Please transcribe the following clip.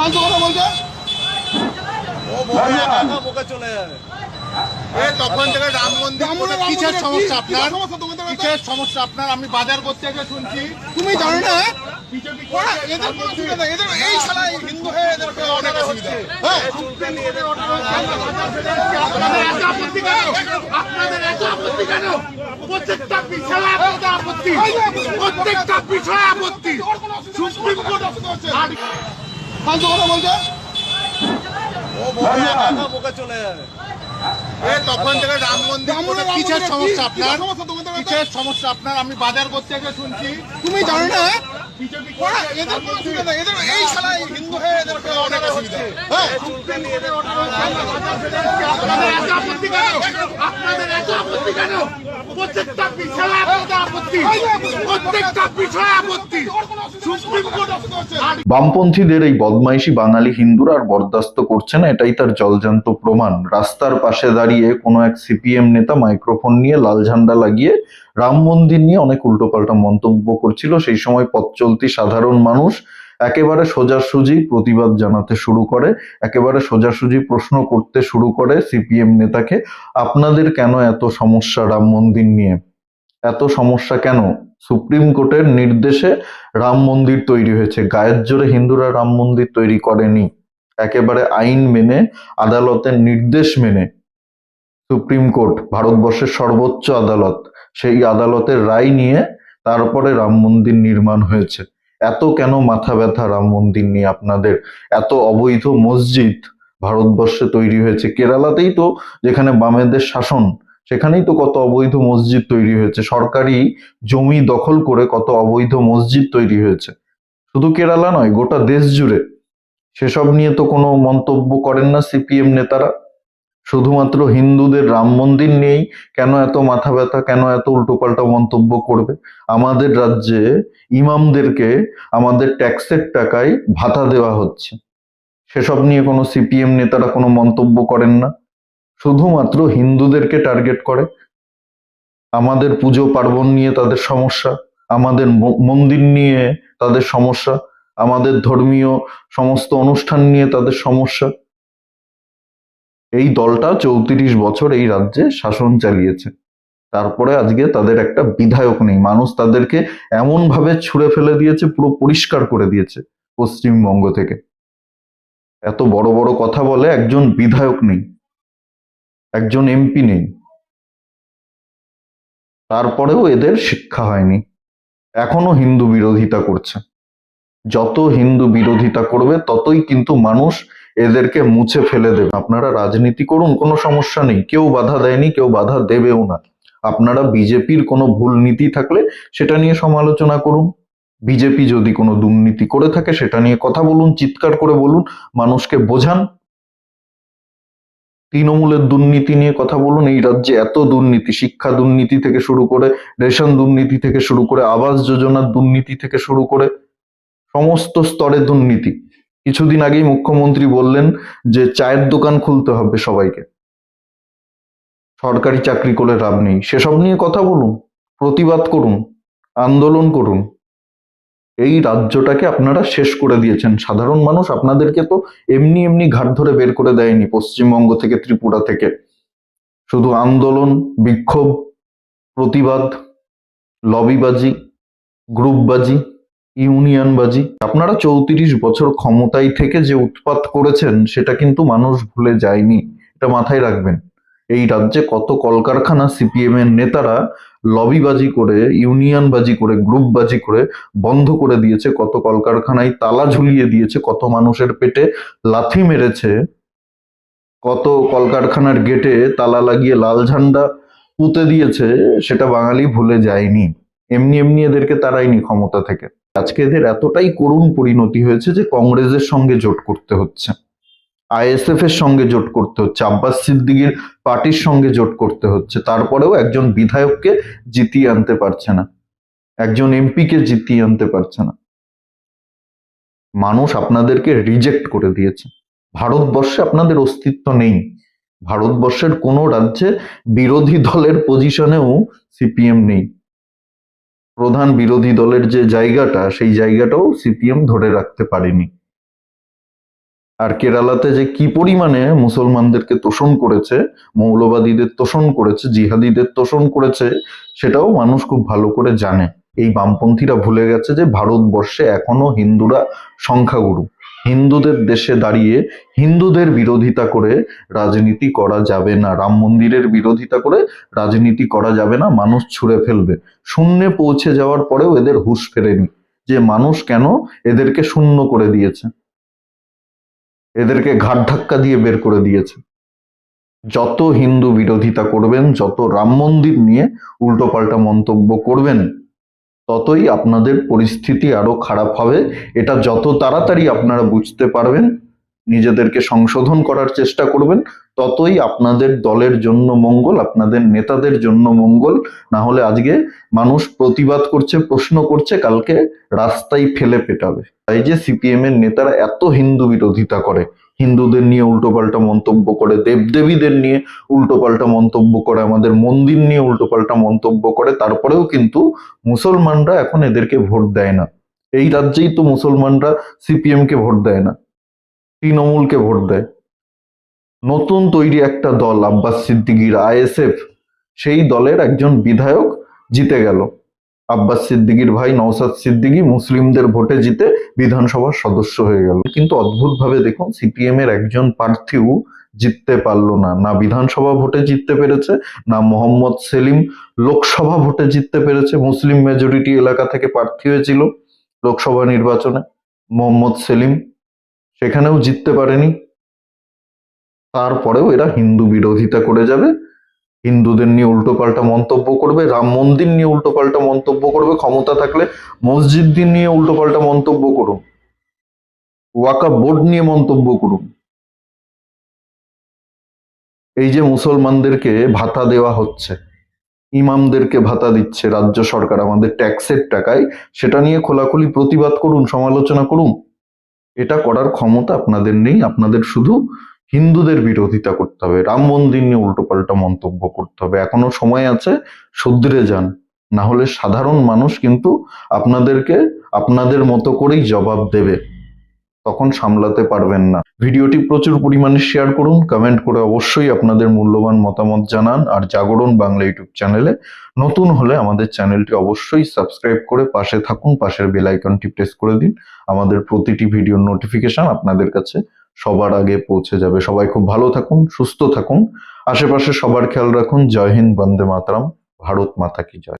ফালতু কথা বলছে। ও বলে বোকা চলে যাবে। এ তখন থেকে রাম মন্দির কিসের সমস্যা আপনার? কিসের সমস্যা আপনার? আমি বাজার করতে গিয়ে শুনছি। তুমি জানো না? হয়ে? হ্যাঁ প্রত্যেকটা বিষয়ে আপত্তি। প্রত্যেকটা বিষয়ে আপত্তি। সুপ্রিম কোর্ট ফালতু কথা বলছে? ও চলে যাবে। তখন থেকে রাম মন্দির কিসের সমস্যা আপনার? কিসের সমস্যা আপনার? আমি বাজার করতে গিয়ে শুনছি। তুমি জানো না? আপনাদের এত আপত্তি কেন? প্রত্যেকটা আপত্তি। প্রত্যেকটা আপত্তি। বামপন্থীদের এই বদমাইশি বাঙালি হিন্দুরা আর বরদাস্ত করছে না, এটাই তার জলজান্ত প্রমাণ। রাস্তার পাশে দাঁড়িয়ে কোনো এক সিপিএম নেতা মাইক্রোফোন নিয়ে লাল ঝান্ডা লাগিয়ে রাম মন্দির নিয়ে অনেক উল্টোপাল্টা মন্তব্য করছিল। সেই সময় পথ চলতি সাধারণ মানুষ একেবারে সোজাসুজি প্রতিবাদ জানাতে শুরু করে, একেবারে সোজাসুজি প্রশ্ন করতে শুরু করে সিপিএম নেতাকে, আপনাদের কেন এত সমস্যা রাম মন্দির নিয়ে? এত সমস্যা কেন? সুপ্রিম কোর্টের নির্দেশে রাম মন্দির তৈরি হয়েছে, গায়ের জোরে হিন্দুরা রাম মন্দির তৈরি করেনি। একেবারে আইন মেনে, আদালতের নির্দেশ মেনে সুপ্রিম কোর্ট, ভারতবর্ষের সর্বোচ্চ আদালত, সেই আদালতের রায় নিয়ে তারপরে রাম মন্দির নির্মাণ হয়েছে। এত কেন মাথা ব্যথা রাম মন্দির নিয়ে আপনাদের? এত অবৈধ মসজিদ ভারতবর্ষে তৈরি হয়েছে। কেরালাতেই তো যেখানে বামেদের শাসন, সেখানেই তো কত অবৈধ মসজিদ তৈরি হয়েছে। সরকারি জমি দখল করে কত অবৈধ মসজিদ তৈরি হয়েছে। শুধু কেরালা নয়, গোটা দেশ জুড়ে। সেসব নিয়ে তো কোনো মন্তব্য করেন না সিপিএম নেতারা। শুধুমাত্র হিন্দুদের রাম মন্দির নেই কেন এত মাথা ব্যথা, কেন এত উল্টোপাল্টা মন্তব্য করবে? আমাদের রাজ্যে ইমামদেরকে আমাদের ট্যাক্সের টাকায় ভাতা দেওয়া হচ্ছে। সেসব নিয়ে কোনো সিপিএম নেতারা কোনো মন্তব্য করেন না। শুধুমাত্র হিন্দুদেরকে টার্গেট করে। আমাদের পুজো পার্বণ নিয়ে তাদের সমস্যা, আমাদের মন্দির নিয়ে তাদের সমস্যা, আমাদের ধর্মীয় সমস্ত অনুষ্ঠান নিয়ে তাদের সমস্যা। এই দলটা চৌত্রিশ বছর এই রাজ্যে শাসন চালিয়েছে। তারপরে আজকে তাদের একটা বিধায়ক নেই। মানুষ তাদেরকে এমন ভাবে ছুঁড়ে ফেলে দিয়েছে, পুরো পরিষ্কার করে দিয়েছে পশ্চিমবঙ্গ থেকে। এত বড় বড় কথা বলে একজন বিধায়ক নেই, একজন এমপি নেই। তারপরেও এদের শিক্ষা হয়নি। এখনও হিন্দু বিরোধিতা করছে। যত হিন্দু বিরোধিতা করবে, ততই কিন্তু মানুষ এদেরকে মুছে ফেলে দেবে। আপনারা রাজনীতি করুন, কোনো সমস্যা নেই। কেউ বাধা দেয়নি, কেউ বাধা দেবেও না। আপনারা বিজেপির কোনো ভুল নীতি থাকলে সেটা নিয়ে সমালোচনা করুন। বিজেপি যদি কোনো দুর্নীতি করে থাকে, সেটা নিয়ে কথা বলুন, চিৎকার করে বলুন, মানুষকে বোঝান। তৃণমূলের দুর্নীতি নিয়ে কথা বলুন। এই রাজ্যে এত দুর্নীতি, শিক্ষা দুর্নীতি থেকে শুরু করে, রেশন দুর্নীতি থেকে শুরু করে, আবাস যোজনার দুর্নীতি থেকে শুরু করে, সমস্ত স্তরে দুর্নীতি। কিছুদিন আগেই মুখ্যমন্ত্রী বললেন যে চায়ের দোকান খুলতে হবে সবাইকে। সরকারি চাকরি করে লাভ নেই। সেসব নিয়ে কথা বলুন, প্রতিবাদ করুন, আন্দোলন করুন। এই রাজ্যটাকে আপনারা শেষ করে দিয়েছেন। সাধারণ মানুষ আপনাদেরকে তো এমনি এমনি ঘাট ধরে বের করে দেয়নি পশ্চিমবঙ্গ থেকে, ত্রিপুরা থেকে। শুধু আন্দোলন, বিক্ষোভ, প্রতিবাদ, লবিবাজি, গ্রুপবাজি ইউনিয়নবাজি। আপনারা চৌত্রিশ বছর ক্ষমতায় থেকে যে উৎপাত করেছেন, সেটা কিন্তু মানুষ ভুলে যায়নি। এটা মাথায় রাখবেন। এই রাজ্যে কত কলকারখানা সিপিএম এর নেতারা লবিবাজি করে, ইউনিয়নবাজি করে, গ্রুপবাজি করে বন্ধ করে দিয়েছে, কত কলকারখানায় তালা ঝুলিয়ে দিয়েছে, কত মানুষের পেটে লাথি মেরেছে, কত কলকারখানার গেটে তালা লাগিয়ে লাল ঝান্ডা পুঁতে দিয়েছে, সেটা বাঙালি ভুলে যায়নি। এমনি এমনি এদেরকে তারাইনি ক্ষমতা থেকে। আজকে এদের এতটাই করুণ পরিণতি হয়েছে যে কংগ্রেসের সঙ্গে জোট করতে হচ্ছে। আইএসএফ এর সঙ্গে জোট করতে হচ্ছে, আব্বাস সিদ্দিকির পার্টির সঙ্গে জোট করতে হচ্ছে। তারপরেও একজন বিধায়ককে জিতিয়ে আনতে পারছে না। একজন এমপিকে জিতিয়ে আনতে পারছে না। মানুষ আপনাদেরকে রিজেক্ট করে দিয়েছে। ভারতবর্ষে আপনাদের অস্তিত্ব নেই। ভারতবর্ষের কোনো রাজ্যে বিরোধী দলের পজিশনেও সিপিএম নেই। প্রধান বিরোধী দলের যে জায়গাটা, সেই জায়গাটাও সিপিএম ধরে রাখতে পারেনি। আর কেরালাতে যে কি পরিমাণে মুসলমানদেরকে তোষণ করেছে, মৌলবাদীদের তোষণ করেছে, জিহাদিদের তোষণ করেছে, সেটাও মানুষ খুব ভালো করে জানে। এই বামপন্থীরা ভুলে গেছে যে ভারতবর্ষে এখনও হিন্দুরা সংখ্যাগুরু। হিন্দুদের দেশে দাঁড়িয়ে হিন্দুদের বিরোধিতা করে রাজনীতি করা যাবে না। রাম মন্দিরের বিরোধিতা করে রাজনীতি করা যাবে না, মানুষ ছুঁড়ে ফেলবে। শূন্যে পৌঁছে যাওয়ার পরেও এদের হুঁশ ফেরেনি যে মানুষ কেন এদেরকে শূন্য করে দিয়েছে। এদেরকে ঘাট ধাক্কা দিয়ে বের করে দিয়েছে। যত হিন্দু বিরোধিতা করবেন, যত রাম মন্দির নিয়ে উল্টোপাল্টা মন্তব্য করবেন ততই আপনাদের পরিস্থিতি আরও খারাপ হবে। এটা যত তাড়াতাড়ি আপনারা বুঝতে পারবেন, নিজেদেরকে সংশোধন করার চেষ্টা করবেন, ততই আপনাদের দলের জন্য মঙ্গল, আপনাদের নেতাদের জন্য মঙ্গল। না হলে আজকে মানুষ প্রতিবাদ করছে, প্রশ্ন করছে, কালকে রাস্তায় ফেলে পেটাবে। তাই যে সিপিএম এর নেতারা এত হিন্দু বিরোধিতা করে হিন্দুদের নিয়ে উল্টোপাল্টা মন্তব্য করে, দেবদেবীদের নিয়ে উল্টোপাল্টা মন্তব্য করে, আমাদের মন্দির নিয়ে উল্টোপাল্টা মন্তব্য করে, তারপরেও কিন্তু মুসলমানরা এখন এদেরকে ভোট দেয় না। এই রাজ্যেই তো মুসলমানরা সিপিএম কে ভোট দেয় না, তৃণমূলকে ভোট দেয়। নতুন তৈরি একটা দল, আব্বাস সিদ্দিকির, আইএসএফ, সেই দলের একজন বিধায়ক জিতে গেল। আব্বাস সিদ্দিকির ভাই নওসাদ সিদ্দিকি মুসলিমদের ভোটে জিতে বিধানসভার সদস্য হয়ে গেল। কিন্তু অদ্ভুতভাবে দেখুন, সিপিএম এর একজন প্রার্থীও জিততে পারল না। না বিধানসভা ভোটে জিততে পেরেছে, না মোহাম্মদ সেলিম লোকসভা ভোটে জিততে পেরেছে। মুসলিম মেজরিটি এলাকা থেকে প্রার্থী হয়েছিল লোকসভা নির্বাচনে, মোহাম্মদ সেলিম। সেখানেও জিততে পারেনি। তারপরেও এরা হিন্দু বিরোধিতা করে যাবে। হিন্দুদের নিয়ে উল্টোপাল্টা মন্তব্য করবে, রাম মন্দির নিয়ে উল্টোপাল্টা মন্তব্য করবে, ক্ষমতা থাকলে মসজিদ নিয়ে উল্টোপাল্টা মন্তব্য করুন। ওয়াকা বোর্ড নিয়ে মন্তব্য করুন। এই যে মুসলমানদেরকে ভাতা দেওয়া হচ্ছে, ইমামদেরকে ভাতা দিচ্ছে রাজ্য সরকার, আমাদের ট্যাক্সের টাকায়, সেটা নিয়ে খোলাখুলি প্রতিবাদ করুন, সমালোচনা করুন। এটা করার ক্ষমতা আপনাদের নেই, আপনাদের শুধু হিন্দুদের বিরোধিতা করতে হবে, রাম মন্দির নিয়ে উল্টোপাল্টা মন্তব্য করতে হবে। এখনও সময় আছে, শুধরে যান। না হলে সাধারণ মানুষ কিন্তু আপনাদেরকে, আপনাদের মতো করেই জবাব দেবে। তখন সামলাতে পারবেন না। ভিডিওটি প্রচুর পরিমাণে শেয়ার করুন কমেন্ট করে অবশ্যই আপনাদের মূল্যবান মতামত জানান, আর জাগরণ বাংলা ইউটিউব চ্যানেলে নতুন হলে আমাদের চ্যানেলটি অবশ্যই সাবস্ক্রাইব করে পাশে থাকুন, পাশের বেল আইকনটি প্রেস করে দিন। আমাদের প্রতিটি ভিডিওর নোটিফিকেশন আপনাদের কাছে সবার আগে পৌঁছে যাবে। সবাই খুব ভালো থাকুন, সুস্থ থাকুন। আশেপাশে সবার খেয়াল রাখুন। জয় হিন্দ, বন্দে মাতরম। ভারত মাতা কি জয়।